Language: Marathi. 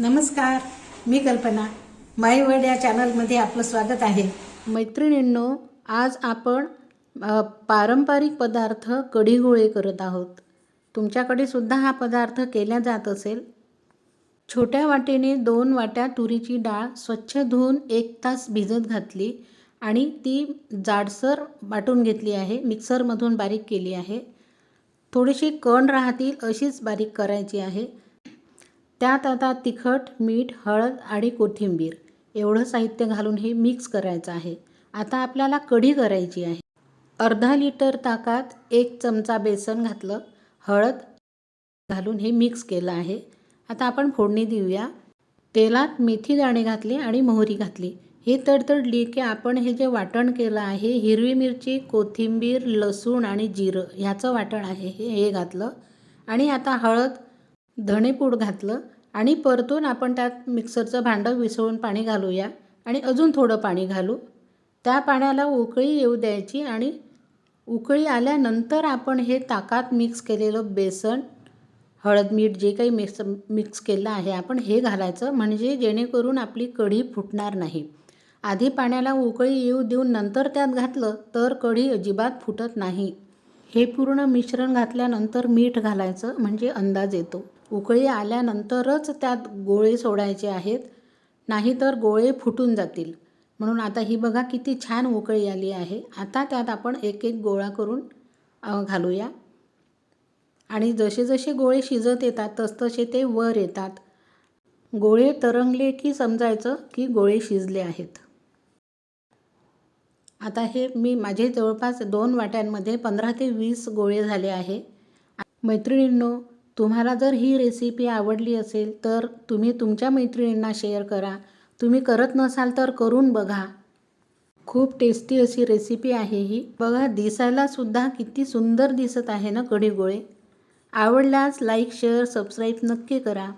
नमस्कार मी कल्पना. माय वर्ड या चॅनलमध्ये आपलं स्वागत आहे. मैत्रिणींनो आज आपण पारंपरिक पदार्थ कढी गोळे करत आहोत. तुमच्याकडे सुद्धा हा पदार्थ केला जात असेल. छोट्या वाटेने दोन वाट्या तुरीची डाळ स्वच्छ धुवून एक तास भिजत घातली आणि ती जाडसर वाटून घेतली आहे. मिक्सरमधून बारीक केली आहे. थोडीशी कण राहतील अशीच बारीक करायची आहे. त्यात आता तिखट मीठ हळद आणि कोथिंबीर. एवढं साहित्य घालून हे मिक्स करायचं आहे. आता आपल्याला कढी करायची आहे. अर्धा लिटर ताकात एक चमचा बेसन घातलं. हळद घालून हे मिक्स केलं आहे. आता आपण फोडणी देऊया. तेलात मेथी दाणे घातले आणि मोहरी घातली. हे तडतडली की आपण हे जे वाटण केलं आहे हिरवी मिरची कोथिंबीर लसूण आणि जिरं ह्याचं वाटण आहे हे हे घातलं. आणि आता हळद धणेपूड घातलं आणि परतून आपण त्यात मिक्सरचं भांडं विसळून पाणी घालूया आणि अजून थोडं पाणी घालू. त्या पाण्याला उकळी येऊ द्यायची आणि उकळी आल्यानंतर आपण हे ताकात मिक्स केलेलं बेसन हळद मीठ जे काही मिक्स मिक्स केलं आहे आपण हे घालायचं म्हणजे जेणेकरून आपली कढी फुटणार नाही. आधी पाण्याला उकळी येऊ देऊन नंतर त्यात घातलं तर कढी अजिबात फुटत नाही. हे पूर्ण मिश्रण घातल्यानंतर मीठ घालायचं म्हणजे अंदाज येतो. उकळी आल्यानंतरच त्यात गोळे सोडायचे आहेत नाहीतर गोळे फुटून जातील. म्हणून आता ही बघा किती छान उकळी आली आहे. आता त्यात आपण एक एक गोळा करून घालूया. आणि जसे जसे गोळे शिजत येतात तसतसे ते वर येतात. गोळे तरंगले की समजायचं की गोळे शिजले आहेत. आता हे मी माझे जवळपास दोन वाट्यांमध्ये पंधरा ते वीस गोळे झाले आहे. मैत्रिणींनो तुम्हाला जर ही रेसिपी आवडली असेल तर तुम्ही तुमच्या मैत्रिणींना शेअर करा. तुम्ही करत नसाल तर करून बघा. खूप टेस्टी अशी रेसिपी आहे ही. बघा दिसायलासुद्धा किती सुंदर दिसत आहे ना कढीगोळे. आवडल्यास लाईक शेअर सबस्क्राईब नक्की करा.